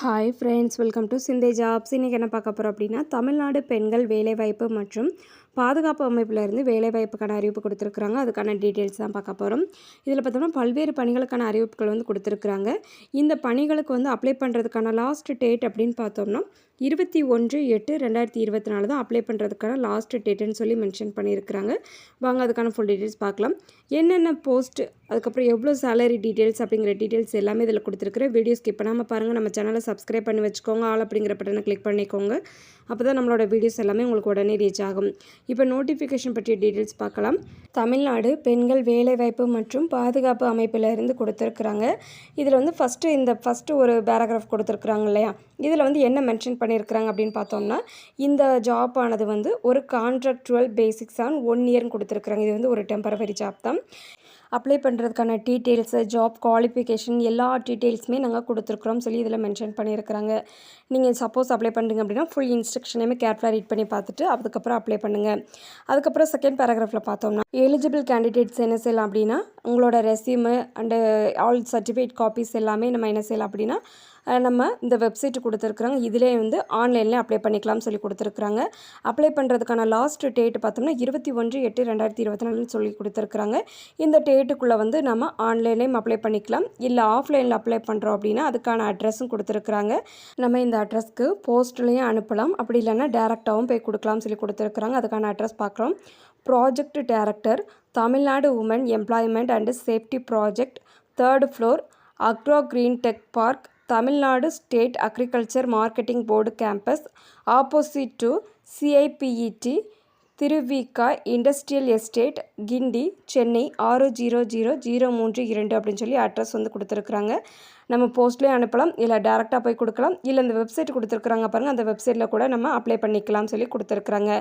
Hi friends welcome to Sindhe jobs இன்றைக்கி என்ன பார்க்க போகிறோம் அப்படின்னா தமிழ்நாடு பெண்கள் வேலைவாய்ப்பு மற்றும் பாதுகாப்பு அமைப்பிலிருந்து வேலைவாய்ப்புக்கான அறிவிப்பு கொடுத்துருக்குறாங்க. அதுக்கான டீட்டெயில்ஸ் தான் பார்க்க போகிறோம் இதில் பார்த்தோம்னா பல்வேறு பணிகளுக்கான அறிவிப்புகள் வந்து கொடுத்துருக்குறாங்க. இந்த பணிகளுக்கு வந்து அப்ளை பண்ணுறதுக்கான லாஸ்ட் டேட் அப்படின்னு பார்த்தோம்னா இருபத்தி ஒன்று எட்டு ரெண்டாயிரத்தி இருபத்தி நாலு தான் அப்ளை பண்ணுறதுக்கான லாஸ்ட் டேட்டுன்னு சொல்லி மென்ஷன் பண்ணியிருக்கிறாங்க. வாங்க அதுக்கான ஃபுல் டீட்டெயில்ஸ் பார்க்கலாம். என்னென்ன போஸ்ட் அதுக்கப்புறம் எவ்வளோ சேலரி டீட்டெயில்ஸ் அப்படிங்கிற டீட்டெயில்ஸ் எல்லாமே இதில் கொடுத்துருக்குறேன். வீடியோ ஸ்கிப் பண்ணாமல் பாருங்கள் நம்ம சேனலை சப்ஸ்கிரைப் பண்ணி வச்சுக்கோங்க. ஆல் அப்படிங்கிற பட்டனை கிளிக் பண்ணிக்கோங்க. அப்போ தான் நம்மளோட வீடியோஸ் எல்லாமே உங்களுக்கு உடனே ரீச் ஆகும். இப்போ நோட்டிஃபிகேஷன் பற்றிய டீட்டெயில்ஸ் பார்க்கலாம். தமிழ்நாடு பெண்கள் வேலைவாய்ப்பு மற்றும் பாதுகாப்பு அமைப்பில் இருந்து கொடுத்துருக்குறாங்க. இதில் வந்து ஃபஸ்ட்டு இந்த ஃபஸ்ட்டு ஒரு பேராகிராஃப் கொடுத்துருக்குறாங்க இல்லையா? இதில் வந்து என்ன மென்ஷன் பண்ணியிருக்கிறாங்க அப்படின்னு பார்த்தோம்னா இந்த ஜாப் ஆனது வந்து ஒரு கான்ட்ராக்டுவல் பேசிக்ஸ் ஆன் ஒன் இயர்னு கொடுத்துருக்குறாங்க. இது வந்து ஒரு டெம்பரவரி ஜாப் தான். அப்ளை பண்ணுறதுக்கான டீட்டெயில்ஸு ஜாப் குவாலிஃபிகேஷன் எல்லா டீட்டெயில்ஸுமே நாங்கள் கொடுத்துருக்குறோம் சொல்லி இதில் மென்ஷன் பண்ணியிருக்கிறாங்க. நீங்கள் சப்போஸ் அப்ளை பண்ணுறீங்க அப்படின்னா ஃபுல் இன்ஸ்ட்ரக்ஷனையுமே கேர்ஃபுல்லாக ரீட் பண்ணி பார்த்துட்டு அதுக்கப்புறம் அப்ளை பண்ணுங்கள் அதுக்கப்புறம் செகண்ட் பேராகிராஃபில் பார்த்தோம்னா எலிஜிபிள் கேண்டிடேட்ஸ் என்ன செய்யலாம் அப்படின்னா உங்களோட resume and all certificate copies எல்லாமே நம்ம என்ன செய்யலாம் அப்படின்னா நம்ம இந்த வெப்சைட்டு கொடுத்துருக்குறாங்க இதிலே வந்து ஆன்லைனில் அப்ளை பண்ணிக்கலாம்னு சொல்லி கொடுத்துருக்குறாங்க. அப்ளை பண்ணுறதுக்கான லாஸ்ட் டேட் பார்த்தோம்னா இருபத்தி ஒன்று எட்டு ரெண்டாயிரத்தி இருபத்தி நாலுன்னு சொல்லி கொடுத்துருக்குறாங்க. இந்த டேட்டுக்குள்ளே வந்து நம்ம ஆன்லைன்லேயும் அப்ளை பண்ணிக்கலாம். இல்லை ஆஃப்லைனில் அப்ளை பண்ணுறோம் அப்படின்னா அதுக்கான அட்ரஸும் கொடுத்துருக்குறாங்க. நம்ம இந்த அட்ரஸ்க்கு போஸ்ட்லேயும் அனுப்பலாம். அப்படி இல்லைன்னா டேரெக்டாகவும் போய் கொடுக்கலாம்னு சொல்லி கொடுத்துருக்குறாங்க. அதுக்கான அட்ரஸ் பார்க்குறோம் project director Tamil Nadu woman employment and safety project third floor agro green tech park Tamil Nadu state agriculture marketing board campus opposite to CIPET Thiru Vi Ka industrial estate Guindy Chennai ஆறு zero zero zero மூன்று இரண்டு அப்படின்னு சொல்லி address வந்து கொடுத்துருக்குறாங்க. நம்ம போஸ்ட்லேயும் அனுப்பலாம். இல்லை டேரெக்டாக போய் கொடுக்கலாம். இல்லை இந்த வெப்சைட் கொடுத்துருக்குறாங்க பாருங்கள் அந்த வெப்சைட்டில் கூட நம்ம அப்ளை பண்ணிக்கலாம் சொல்லி கொடுத்துருக்குறாங்க.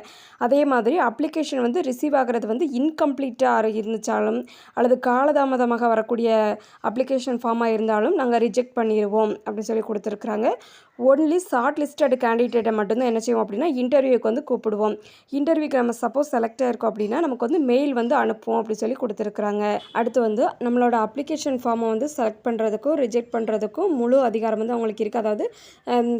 அதே மாதிரி அப்ளிகேஷன் வந்து ரிசீவ் ஆகிறது வந்து இன்கம்ப்ளீட்டாக இருந்துச்சாலும் அல்லது காலதாமதமாக வரக்கூடிய அப்ளிகேஷன் ஃபார்மாக இருந்தாலும் நாங்கள் ரிஜெக்ட் பண்ணிடுவோம் அப்படின்னு சொல்லி கொடுத்துருக்குறாங்க. ஒன்லி ஷார்ட் லிஸ்டட் கேண்டிடேட்டை மட்டும்தான் என்ன செய்வோம் அப்படின்னா இன்டர்வியூக்கு வந்து கூப்பிடுவோம். இன்டர்வியூக்கு நம்ம சப்போஸ் செலக்ட் ஆயிருக்கோம் அப்படின்னா நமக்கு வந்து மெயில் வந்து அனுப்புவோம் அப்படின்னு சொல்லி கொடுத்துருக்குறாங்க. அடுத்து வந்து நம்மளோட அப்ளிகேஷன் ஃபார்மை வந்து செலக்ட் பண்ணுறதுக்கும் ரிஜெக்ட் பண்ணுறதுக்கும் முழு அதிகாரம் வந்து அவங்களுக்கு இருக்குது அதாவது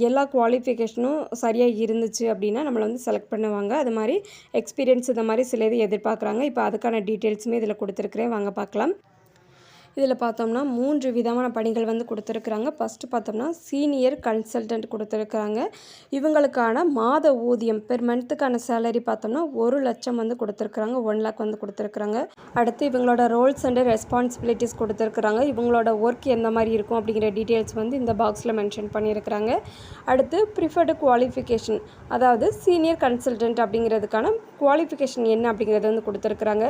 எல்லா குவாலிஃபிகேஷனும் சரியாக இருந்துச்சு அப்படின்னா நம்மளை வந்து செலக்ட் பண்ணுவாங்க. அது மாதிரி எக்ஸ்பீரியன்ஸ் இந்த மாதிரி சில இது எதிர்பார்க்குறாங்க. இப்போ அதுக்கான டீட்டெயில்ஸுமே இதில் கொடுத்துருக்குறேன். வாங்க பார்க்கலாம். இதில் பார்த்தோம்னா மூன்று விதமான பணிகள் வந்து கொடுத்துருக்குறாங்க. ஃபஸ்ட்டு பார்த்தோம்னா சீனியர் கன்சல்டன்ட் கொடுத்துருக்குறாங்க. இவங்களுக்கான மாத ஊதியம் பெர் மந்த்துக்கான சேலரி பார்த்தோம்னா ஒரு லட்சம் வந்து கொடுத்துருக்குறாங்க. ஒன் லேக் வந்து கொடுத்துருக்குறாங்க. அடுத்து இவங்களோட ரோல்ஸ் அண்ட் ரெஸ்பான்சிபிலிட்டிஸ் கொடுத்துருக்குறாங்க. இவங்களோட ஒர்க் எந்த மாதிரி இருக்கும் அப்படிங்கிற டீட்டெயில்ஸ் வந்து இந்த பாக்ஸில் மென்ஷன் பண்ணியிருக்கிறாங்க. அடுத்து ப்ரிஃபர்டு குவாலிஃபிகேஷன் அதாவது சீனியர் கன்சல்டன்ட் அப்படிங்கிறதுக்கான குவாலிஃபிகேஷன் என்ன அப்படிங்கிறது வந்து கொடுத்துருக்குறாங்க.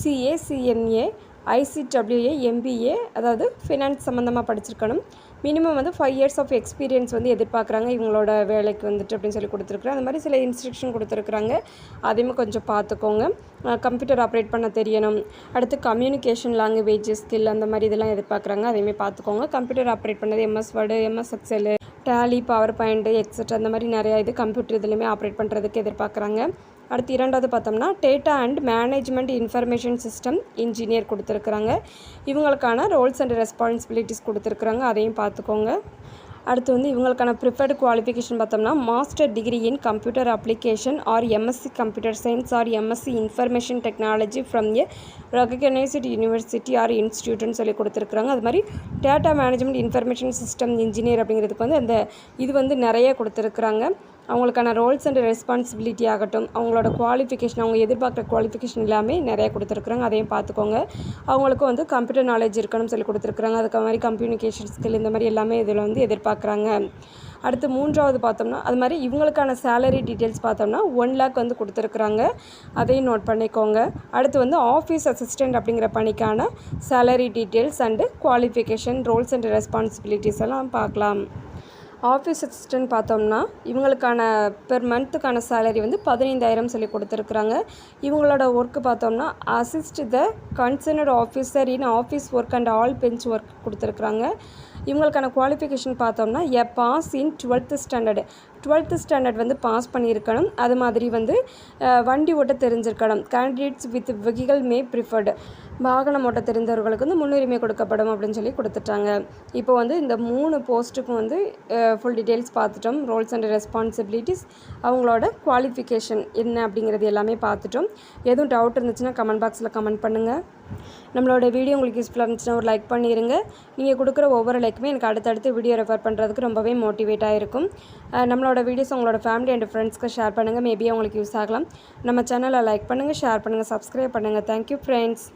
சிஏ சிஎன்ஏ ஐசிடபிள்யூஏ எம்பிஏ அதாவது ஃபினான்ஸ் சம்மந்தமாக படிச்சிருக்கணும். மினிமம் வந்து ஃபைவ் இயர்ஸ் ஆஃப் எக்ஸ்பீரியன்ஸ் வந்து எதிர்பார்க்குறாங்க. இவங்களோட வேலைக்கு வந்துட்டு அப்படின்னு சொல்லி கொடுத்துருக்குறாங்க. அந்த மாதிரி சில இன்ஸ்ட்ரக்ஷன் கொடுத்துருக்குறாங்க. அதையுமே கொஞ்சம் பார்த்துக்கோங்க. கம்ப்யூட்டர் ஆப்ரேட் பண்ண தெரியணும். அடுத்து கம்யூனிகேஷன் லாங்குவேஜ் ஸ்கில் அந்த மாதிரி இதெல்லாம் எதிர்பார்க்குறாங்க. அதையுமே பார்த்துக்கோங்க. கம்ப்யூட்டர் ஆப்ரேட் பண்ணது MS word MS excel Tally power point extra அந்த மாதிரி நிறையா இது கம்ப்யூட்டர் இதுலையுமே ஆப்ரேட் பண்ணுறதுக்கு எதிர்பார்க்குறாங்க. அடுத்து இரண்டாவது பார்த்தோம்னா data and management information system engineer கொடுத்துருக்குறாங்க. இவங்களுக்கான ரோல்ஸ் அண்ட் ரெஸ்பான்சிபிலிட்டிஸ் கொடுத்துருக்குறாங்க. அதையும் பார்த்துக்கோங்க. அடுத்து வந்து இவங்களுக்கான ப்ரிஃபர்டு குவாலிஃபிகேஷன் பார்த்தோம்னா master degree in computer application or MSc computer science or MSc information technology from a recognised university or இன்ஸ்டியூட்னு சொல்லி கொடுத்துருக்குறாங்க. அது மாதிரி data management information system engineer அப்படிங்கிறதுக்கு வந்து அந்த இது வந்து நிறைய கொடுத்துருக்குறாங்க. அவங்களுக்கான ரோல்ஸ் அண்ட் ரெஸ்பான்சிபிலிட்டி ஆகட்டும் அவங்களோட குவாலிஃபிகேஷன் அவங்க எதிர்பார்க்குற குவாலிஃபிகேஷன் எல்லாமே நிறைய கொடுத்துருக்குறாங்க. அதையும் பார்த்துக்கோங்க. அவங்களுக்கும் வந்து கம்ப்யூட்டர் நாலேஜ் இருக்கணும்னு சொல்லி கொடுத்துருக்குறாங்க. அதுக்கு மாதிரி கம்யூனிகேஷன் ஸ்கில் இந்த மாதிரி எல்லாமே இதில் வந்து எதிர்பார்க்குறாங்க. அடுத்து மூன்றாவது பார்த்தோம்னா அது மாதிரி இவங்களுக்கான சேலரி டீட்டெயில்ஸ் பார்த்தோம்னா ஒன் லேக் வந்து கொடுத்துருக்குறாங்க. அதையும் நோட் பண்ணிக்கோங்க. அடுத்து வந்து ஆஃபீஸ் அசிஸ்டண்ட் அப்படிங்கிற பணிக்கான salary details and qualification roles and responsibilities எல்லாம் பார்க்கலாம். ஆஃபீஸ் அசிஸ்டன்ட் பார்த்தோம்னா இவங்களுக்கான பெர் மந்த்துக்கான சேலரி வந்து பதினைந்தாயிரம் சொல்லி கொடுத்துருக்குறாங்க. இவங்களோட ஒர்க்கு பார்த்தோம்னா assist the concerned officer in office work and all bench work கொடுத்துருக்குறாங்க. இவங்களுக்கான குவாலிஃபிகேஷன் பார்த்தோம்னா a pass in twelfth standard twelfth standard வந்து பாஸ் பண்ணியிருக்கணும். அது மாதிரி வந்து வண்டி ஓட்ட தெரிஞ்சிருக்கணும். Candidates with vehicle may preferred வாகனம் ஓட்ட தெரிந்தவர்களுக்கு வந்து முன்னுரிமை கொடுக்கப்படும் அப்படின்னு சொல்லி கொடுத்துட்டாங்க. இப்போ வந்து இந்த மூணு போஸ்ட்டுக்கும் வந்து ஃபுல் டீட்டெயில்ஸ் பார்த்துட்டோம். ரோல்ஸ் அண்ட் ரெஸ்பான்சிபிலிட்டிஸ் அவங்களோட குவாலிஃபிகேஷன் என்ன அப்படிங்கிறது எல்லாமே பார்த்துட்டோம். எதுவும் டவுட் இருந்துச்சுன்னா கமெண்ட் பாக்ஸில் கமெண்ட் பண்ணுங்கள் நம்மளோட வீடியோ உங்களுக்கு யூஸ்ஃபுல்லாக இருந்துச்சுன்னா ஒரு லைக் பண்ணிடுங்க நீங்கள் கொடுக்குற ஒவ்வொரு லைக்குமே எனக்கு அடுத்தடுத்து வீடியோ ரெஃபர் பண்ணுறதுக்கு ரொம்பவே மோட்டிவேட்டாக இருக்கும். நம்மளோட வீடியோஸ் உங்களோட ஃபேமிலி அண்ட் ஃப்ரெண்ட்ஸ்க்கு ஷேர் பண்ணுங்கள் மேபி அவங்களுக்கு யூஸ் ஆகலாம். நம்ம சேனலை லைக் பண்ணுங்கள் ஷேர் பண்ணுங்கள் சப்ஸ்கிரைப் பண்ணுங்கள் தேங்க்யூ ஃப்ரெண்ட்ஸ்